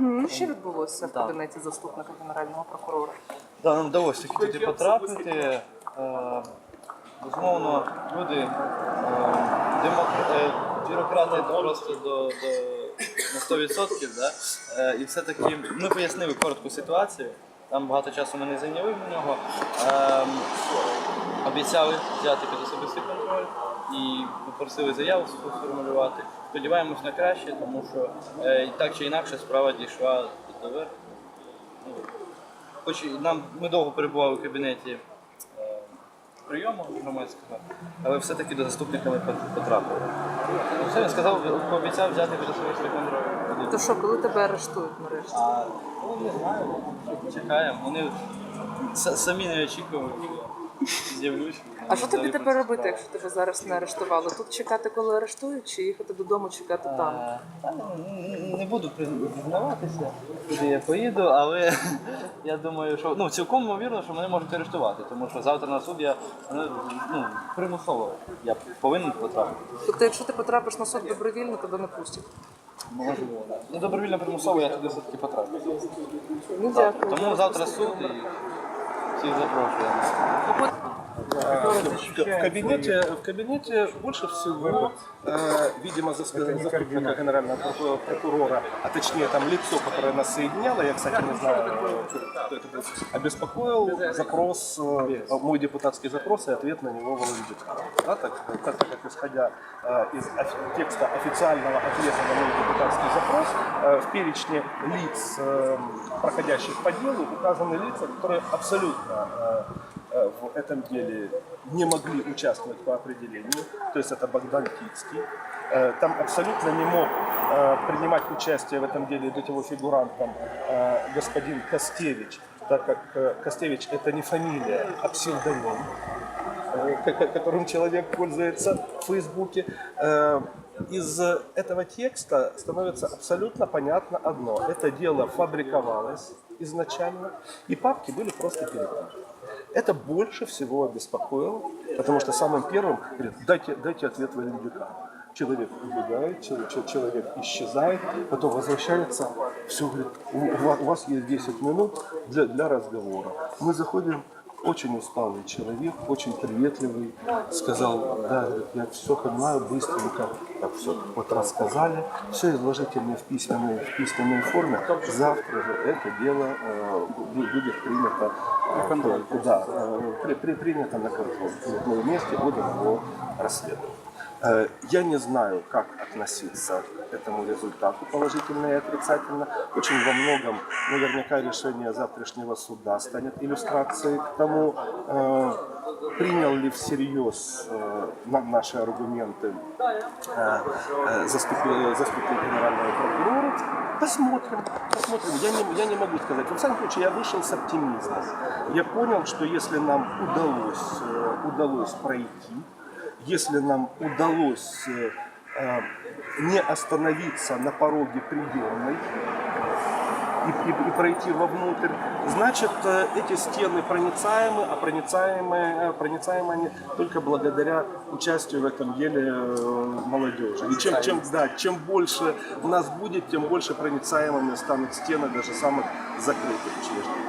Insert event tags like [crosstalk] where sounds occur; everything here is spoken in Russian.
Угу. Що відбулося в Так. кабінеті заступника генерального прокурора? Да, нам вдалося таки туди потрапити. Е, Безумовно, люди е, демок- е, бюрократи просто до, до на 100%, да? Е, і все-таки ми пояснили коротку ситуацію. Там багато часу ми не зайняли в нього. Е, обіцяли взяти під особистий контроль і попросили заяву сформулювати. Сподіваємось на краще, тому що е, так чи інакше справа дійшла до верху. Ну, Хоч і нам ми довго перебували в кабінеті е, прийому громадського, але все-таки до заступника ми пот- потрапили. Ну, Все, він сказав, пообіцяв взяти під особистий контроль. То що, коли тебе арештують нарешті? А ну, не знаю, чекаємо. Вони с- самі не очікували. З'явлюсь. А що тобі тепер робити, якщо тебе зараз не арештували? Тут чекати, коли арештують, чи їхати додому, чекати там? Е, та, ну, Не буду признаватися, куди я поїду, але [laughs] я думаю, що ну цілком ймовірно, що мене можуть арештувати, тому що завтра на суд я ну, примусово я повинен потрапити. Тобто, якщо ти потрапиш на суд добровільно, тебе не пустять. Можливо. Ну добровільно примусово я туди все-таки потраплю. Ну дякую. Тому завтра суд і всіх запрошуємо. В кабинете, в кабинете больше всего, э, видимо, зас- заступника генерального прокурора- а точнее там лицо, которое нас соединяло, я, кстати, не знаю, кто это был, обеспокоил запрос, э, мой депутатский запрос и ответ на него Володимира. Да, так, так, так как исходя э, из текста официального ответа на мой депутатский запрос, в перечне лиц, проходящих по делу, указаны лица, которые абсолютно в этом деле не могли участвовать по определению, то есть это Богдан Кицкий. Э, Там абсолютно не мог э, принимать участие в этом деле быть его фигурантом э, господин Костевич, так как э, Костевич это не фамилия, а псевдоним э, ко- ко- которым человек пользуется в Фейсбуке. Э, Из этого текста становится абсолютно понятно одно. Это дело фабриковалось изначально, и папки были просто перепутаны. Это больше всего обеспокоило, потому что самым первым говорит, дайте, дайте ответ Валерьюка. Человек убегает, чел- чел- человек исчезает, потом возвращается, все говорит, у, у вас есть 10 минут для, для разговора. Мы заходим, очень усталый человек, очень приветливый, сказал, да, я все понимаю, быстренько, так все, вот рассказали, все изложите мне в письменной, в письменной форме, завтра же это дело э, бу- будет принято, э, да, э, при- при- принято на контроль. Мы вместе будем его расследовать. Э, Я не знаю, как относиться этому результату, положительно и отрицательно. Очень во многом, наверняка, решение завтрашнего суда станет иллюстрацией к тому, э, принял ли всерьез э, на- наши аргументы э, э, заступи- заступник генерального прокурора. Посмотрим, посмотрим. Я не, я не могу сказать. В всяком случае, я вышел с оптимизмом. Я понял, что если нам удалось, э, удалось пройти, если нам удалось э, э, не остановиться на пороге приемной и, и- и пройти вовнутрь, значит, э, эти стены проницаемы, а проницаемые, э, проницаемы они только благодаря участию в этом деле э, молодежи. И чем, чем, да, чем больше у нас будет, тем больше проницаемыми станут стены даже самых закрытых учреждений.